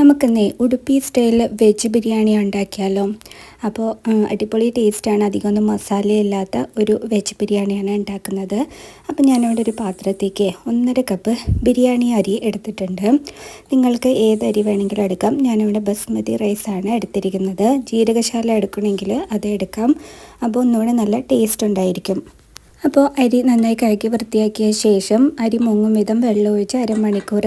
നമുക്കിന്നേ ഉടുപ്പി സ്റ്റൈലിൽ വെജ് ബിരിയാണി ഉണ്ടാക്കിയാലോ? അപ്പോൾ അടിപൊളി ടേസ്റ്റാണ്. അധികമൊന്നും മസാലയില്ലാത്ത ഒരു വെജ് ബിരിയാണിയാണ് ഉണ്ടാക്കുന്നത്. അപ്പോൾ ഞാനിവിടെ ഒരു പാത്രത്തേക്ക് ഒന്നര കപ്പ് ബിരിയാണി അരി എടുത്തിട്ടുണ്ട്. നിങ്ങൾക്ക് ഏത് അരി വേണമെങ്കിലും എടുക്കാം. ഞാനിവിടെ ബസ്മതി റൈസാണ് എടുത്തിരിക്കുന്നത്. ജീരകശാല എടുക്കണമെങ്കിൽ അത് എടുക്കാം. അപ്പോൾ ഒന്നുകൂടെ നല്ല ടേസ്റ്റ് ഉണ്ടായിരിക്കും. അപ്പോൾ അരി നന്നായി കഴുകി വൃത്തിയാക്കിയ ശേഷം അരി മുങ്ങും വിധം വെള്ളം ഒഴിച്ച് അരമണിക്കൂർ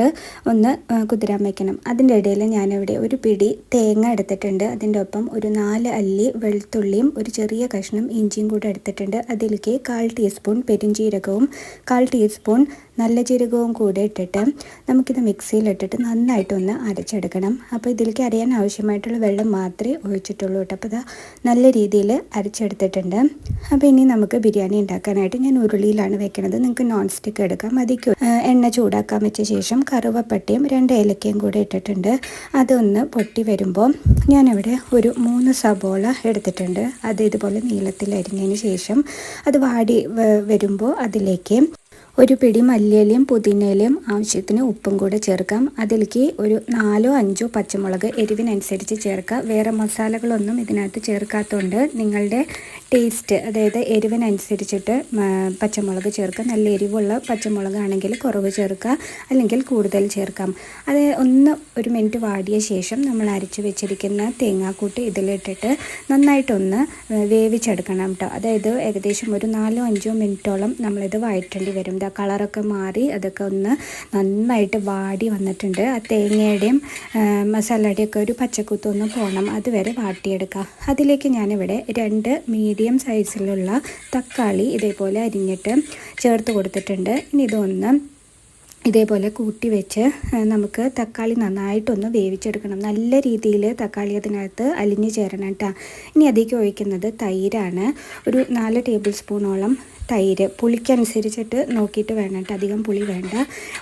ഒന്ന് കുതിരാൻ വയ്ക്കണം അതിന്റെ ഇടയിൽ ഞാനിവിടെ ഒരു പിടി തേങ്ങ എടുത്തിട്ടുണ്ട്. അതിന്റെ ഒപ്പം ഒരു നാല് അല്ലി വെളുത്തുള്ളിയും ഒരു ചെറിയ കഷ്ണം ഇഞ്ചിയും കൂടെ എടുത്തിട്ടുണ്ട്. അതിലേക്ക് കാൽ ടീസ്പൂൺ പെരിഞ്ചീരകവും കാൽ ടീസ്പൂൺ നല്ല ജീരകവും കൂടെ ഇട്ടിട്ട് നമുക്കിത് മിക്സിയിലിട്ടിട്ട് നന്നായിട്ടൊന്ന് അരച്ചെടുക്കണം. അപ്പോൾ ഇതിലേക്ക് അരയാൻ ആവശ്യമായിട്ടുള്ള വെള്ളം മാത്രമേ ഒഴിച്ചിട്ടുള്ളൂ കേട്ടോ. അപ്പോൾ ഇത് നല്ല രീതിയിൽ അരച്ചെടുത്തിട്ടുണ്ട്. അപ്പോൾ ഇനി നമുക്ക് ബിരിയാണി ഉണ്ടാക്കാനായിട്ട് ഞാൻ ഉരുളിയിലാണ് വെക്കുന്നത് നിങ്ങൾക്ക് നോൺ സ്റ്റിക്ക് എടുക്കാം അതിക്ക് എണ്ണ ചൂടാക്കാൻ വെച്ച ശേഷം കറുവപ്പട്ടയും രണ്ട് ഏലക്കയും കൂടെ ഇട്ടിട്ടുണ്ട്. അതൊന്ന് പൊട്ടി വരുമ്പോൾ ഞാനിവിടെ ഒരു മൂന്ന് സബോള എടുത്തിട്ടുണ്ട്. അത് ഇതുപോലെ നീളത്തിൽ അരിഞ്ഞതിന് ശേഷം അത് വാടി വരുമ്പോൾ അതിലേക്ക് ഒരു പിടി മല്ലിയിലയും പുതിനയിലയും ആവശ്യത്തിന് ഉപ്പും കൂടെ ചേർക്കാം. അതിലേക്ക് ഒരു നാലോ അഞ്ചോ പച്ചമുളക് എരിവിനനുസരിച്ച് ചേർക്കുക വേറെ മസാലകളൊന്നും ഇതിനകത്ത് ചേർക്കാത്തതുകൊണ്ട് നിങ്ങളുടെ ടേസ്റ്റ് അതായത് എരിവിനനുസരിച്ചിട്ട് പച്ചമുളക് ചേർക്കുക. നല്ല എരിവുള്ള പച്ചമുളകാണെങ്കിൽ കുറവ് ചേർക്കുക അല്ലെങ്കിൽ കൂടുതൽ ചേർക്കാം. അത് ഒന്ന് ഒരു മിനിറ്റ് വാടിയ ശേഷം നമ്മൾ അരച്ച് വെച്ചിരിക്കുന്ന തേങ്ങാക്കൂട്ട് ഇതിലിട്ടിട്ട് നന്നായിട്ടൊന്ന് വേവിച്ചെടുക്കണം കേട്ടോ അതായത് ഏകദേശം ഒരു നാലോ അഞ്ചോ മിനിറ്റോളം നമ്മളിത് വഴറ്റേണ്ടി വരും. ഇതാ കളറൊക്കെ മാറി അതൊക്കെ ഒന്ന് നന്നായിട്ട് വാടി വന്നിട്ടുണ്ട്. ആ തേങ്ങയുടെയും മസാലയുടെയും ഒക്കെ ഒരു പച്ചക്കുത്തൊന്ന് പോകണം അതുവരെ വാട്ടിയെടുക്കുക അതിലേക്ക് ഞാനിവിടെ രണ്ട് മീഡിയം സൈസിലുള്ള തക്കാളി ഇതേപോലെ അരിഞ്ഞിട്ട് ചേർത്ത് കൊടുത്തിട്ടുണ്ട്. ഇനി ഇതൊന്ന് ഇതേപോലെ കൂട്ടി വെച്ച് നമുക്ക് തക്കാളി നന്നായിട്ടൊന്ന് വേവിച്ചെടുക്കണം. നല്ല രീതിയിൽ തക്കാളി അതിനകത്ത് അലിഞ്ഞു ചേരണം കേട്ടോ ഇനി അതിലേക്ക് ഒഴിക്കുന്നത് തൈരാണ്. ഒരു നാല് ടേബിൾ സ്പൂണോളം തൈര് പുളിക്കനുസരിച്ചിട്ട് നോക്കിയിട്ട് വേണം കേട്ടോ. അധികം പുളി വേണ്ട.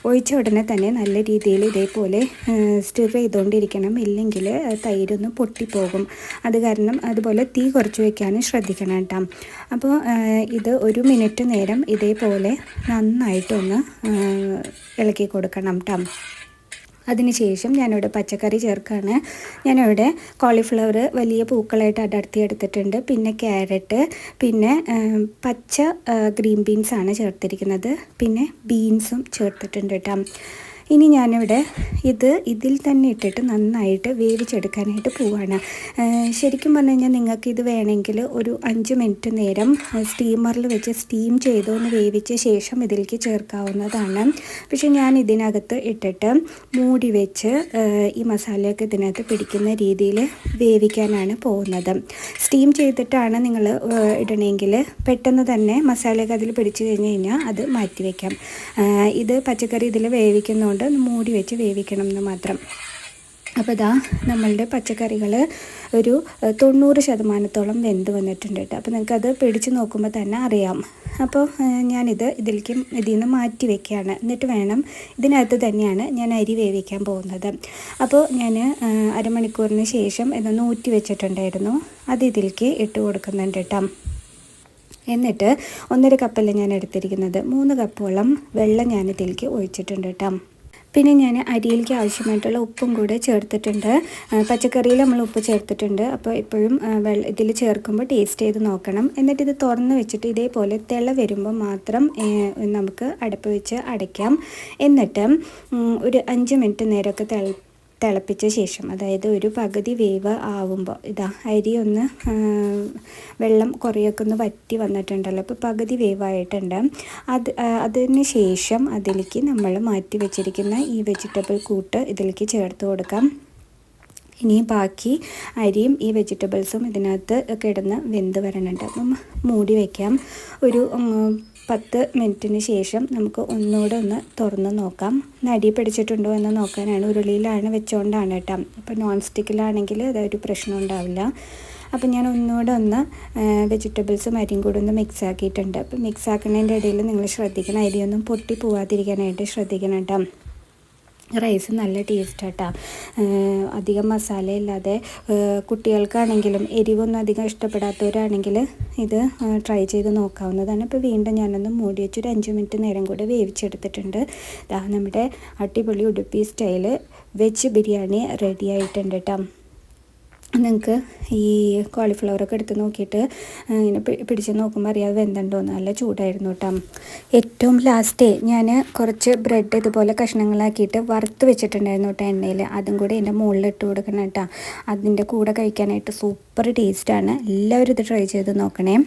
ഒഴിച്ച ഉടനെ തന്നെ നല്ല രീതിയിൽ ഇതേപോലെ സ്റ്റിർ ചെയ്തുകൊണ്ടിരിക്കണം. ഇല്ലെങ്കിൽ തൈരൊന്ന് പൊട്ടിപ്പോകും. അത് കാരണം അതുപോലെ തീ കുറച്ച് വയ്ക്കാനും ശ്രദ്ധിക്കണം കേട്ടോ. അപ്പോൾ ഇത് ഒരു മിനിറ്റ് നേരം ഇതേപോലെ നന്നായിട്ടൊന്ന് ഇളക്കി കൊടുക്കണം കേട്ടോ. അതിനുശേഷം ഞാനിവിടെ പച്ചക്കറി ചേർക്കുകയാണ് ഞാനിവിടെ കോളിഫ്ലവർ വലിയ പൂക്കളായിട്ട് അടർത്തി എടുത്തിട്ടുണ്ട് പിന്നെ ക്യാരറ്റ് പിന്നെ പച്ച ഗ്രീൻ ബീൻസാണ് ചേർത്തിരിക്കുന്നത്. പിന്നെ ബീൻസും ചേർത്തിട്ടുണ്ട് കേട്ടോ. ഇനി ഞാനിവിടെ ഇത് ഇതിൽ തന്നെ ഇട്ടിട്ട് നന്നായിട്ട് വേവിച്ചെടുക്കാനായിട്ട് പോവാണ്. ശരിക്കും പറഞ്ഞു കഴിഞ്ഞാൽ നിങ്ങൾക്ക് ഇത് വേണമെങ്കിൽ ഒരു അഞ്ച് മിനിറ്റ് നേരം സ്റ്റീമറിൽ വെച്ച് സ്റ്റീം ചെയ്തൊന്ന് വേവിച്ച ശേഷം ഇതിലേക്ക് ചേർക്കാവുന്നതാണ്. പക്ഷെ ഞാൻ ഇതിനകത്ത് ഇട്ടിട്ട് മൂടി വെച്ച് ഈ മസാലയൊക്കെ ഇതിനകത്ത് പിടിക്കുന്ന രീതിയിൽ വേവിക്കാനാണ് പോകുന്നത്. സ്റ്റീം ചെയ്തിട്ടാണ് നിങ്ങൾ ഇടണമെങ്കിൽ പെട്ടെന്ന് തന്നെ മസാലയൊക്കെ അതിൽ പിടിച്ചു കഴിഞ്ഞ് കഴിഞ്ഞാൽ അത് മാറ്റി വയ്ക്കാം ഇത് പച്ചക്കറി ഇതിൽ വേവിക്കുന്നതുകൊണ്ട് കൊണ്ട് ഒന്ന് മൂടി വെച്ച് വേവിക്കണം എന്ന് മാത്രം. അപ്പോൾ ഇതാ നമ്മളുടെ പച്ചക്കറികൾ ഒരു തൊണ്ണൂറ് ശതമാനത്തോളം വെന്ത് വന്നിട്ടുണ്ട് കേട്ടോ. അപ്പോൾ നിങ്ങൾക്കത് പിടിച്ച് നോക്കുമ്പോൾ തന്നെ അറിയാം. അപ്പോൾ ഞാനിത് ഇതിലേക്ക് ഇതിൽ നിന്ന് മാറ്റി വെക്കുകയാണ് എന്നിട്ട് വേണം ഇതിനകത്ത് തന്നെയാണ് ഞാൻ അരി വേവിക്കാൻ പോകുന്നത്. അപ്പോൾ ഞാൻ അരമണിക്കൂറിന് ശേഷം ഇതൊന്ന് ഊറ്റി വെച്ചിട്ടുണ്ടായിരുന്നു. അത് ഇതിലേക്ക് ഇട്ട് കൊടുക്കുന്നുണ്ട് കേട്ടോ. എന്നിട്ട് ഒന്നര കപ്പല്ല ഞാൻ എടുത്തിരിക്കുന്നത്. മൂന്ന് കപ്പോളം വെള്ളം ഞാൻ ഇതിലേക്ക് ഒഴിച്ചിട്ടുണ്ട് കേട്ടോ. പിന്നെ ഞാൻ അരിയിലേക്ക് ആവശ്യമായിട്ടുള്ള ഉപ്പും കൂടെ ചേർത്തിട്ടുണ്ട്. പച്ചക്കറിയിൽ നമ്മൾ ഉപ്പ് ചേർത്തിട്ടുണ്ട്. അപ്പോൾ എപ്പോഴും വെള്ള ഇതിൽ ചേർക്കുമ്പോൾ ടേസ്റ്റ് ചെയ്ത് നോക്കണം. എന്നിട്ട് ഇത് തുറന്ന് വെച്ചിട്ട് ഇതേപോലെ തിള വരുമ്പോൾ മാത്രം നമുക്ക് അടപ്പ് വെച്ച് അടയ്ക്കാം. എന്നിട്ട് ഒരു അഞ്ച് മിനിറ്റ് നേരമൊക്കെ തിള തിളപ്പിച്ച ശേഷം അതായത് ഒരു പകുതി വേവ് ആവുമ്പോൾ ഇതാ അരി ഒന്ന് വെള്ളം കുറേയൊക്കെ ഒന്ന് വറ്റി വന്നിട്ടുണ്ടല്ലോ അപ്പോൾ പകുതി വേവായിട്ടുണ്ട്. അത് അതിന് ശേഷം അതിലേക്ക് നമ്മൾ മാറ്റി വെച്ചിരിക്കുന്ന ഈ വെജിറ്റബിൾ കൂട്ട് ഇതിലേക്ക് ചേർത്ത് കൊടുക്കാം. ഇനി ബാക്കി അരിയും ഈ വെജിറ്റബിൾസും ഇതിനകത്ത് കിടന്ന് വെന്ത് വരണുണ്ട്. അപ്പം മൂടി വയ്ക്കാം ഒരു പത്ത് മിനിറ്റിന് ശേഷം നമുക്ക് ഒന്നുകൂടെ ഒന്ന് തുറന്ന് നോക്കാം. നടി പിടിച്ചിട്ടുണ്ടോ എന്ന് നോക്കാനാണ് ഉരുളിയിലാണ് വെച്ചുകൊണ്ടാണ് കേട്ടോ. അപ്പോൾ നോൺ സ്റ്റിക്കിലാണെങ്കിൽ അതൊരു പ്രശ്നം ഉണ്ടാവില്ല. അപ്പം ഞാൻ ഒന്നുകൂടെ ഒന്ന് വെജിറ്റബിൾസും അരിയും കൂടെ ഒന്ന് മിക്സ് ആക്കിയിട്ടുണ്ട്. അപ്പം മിക്സ് ആക്കുന്നതിന്റെ ഇടയിൽ നിങ്ങൾ ശ്രദ്ധിക്കണം. അരിയൊന്നും പൊട്ടി പോവാതിരിക്കാനായിട്ട് ശ്രദ്ധിക്കണം കേട്ടോ. റൈസ് നല്ല ടേസ്റ്റ് അധികം മസാലയില്ലാതെ കുട്ടികൾക്കാണെങ്കിലും എരിവൊന്നും അധികം ഇഷ്ടപ്പെടാത്തവരാണെങ്കിൽ ഇത് ട്രൈ ചെയ്ത് നോക്കാവുന്നതാണ്. ഇപ്പോൾ വീണ്ടും ഞാനൊന്ന് മൂടി വെച്ച് ഒരു അഞ്ച് മിനിറ്റ് നേരം കൂടെ വേവിച്ചെടുത്തിട്ടുണ്ട്. നമ്മുടെ അടിപൊളി Udupi style veg biryani ready ആയിട്ടുണ്ട് കേട്ടോ നിങ്ങൾക്ക് ഈ കോളിഫ്ലവറൊക്കെ എടുത്ത് നോക്കിയിട്ട് ഇങ്ങനെ പിടിച്ച് നോക്കുമ്പോൾ അറിയാതെ വെന്തുണ്ടോ? നല്ല ചൂടായിരുന്നു കേട്ടോ. ഏറ്റവും ലാസ്റ്റ് ഞാൻ കുറച്ച് ബ്രെഡ് ഇതുപോലെ കഷ്ണങ്ങളാക്കിയിട്ട് വറുത്ത് വെച്ചിട്ടുണ്ടായിരുന്നു കേട്ടോ എണ്ണയിൽ അതും കൂടി എന്റെ മുകളിൽ ഇട്ട് കൊടുക്കണം കേട്ടോ. അതിന്റെ കൂടെ കഴിക്കാനായിട്ട് സൂപ്പർ ടേസ്റ്റാണ് എല്ലാവരും ഇത് ട്രൈ ചെയ്ത് നോക്കണേ.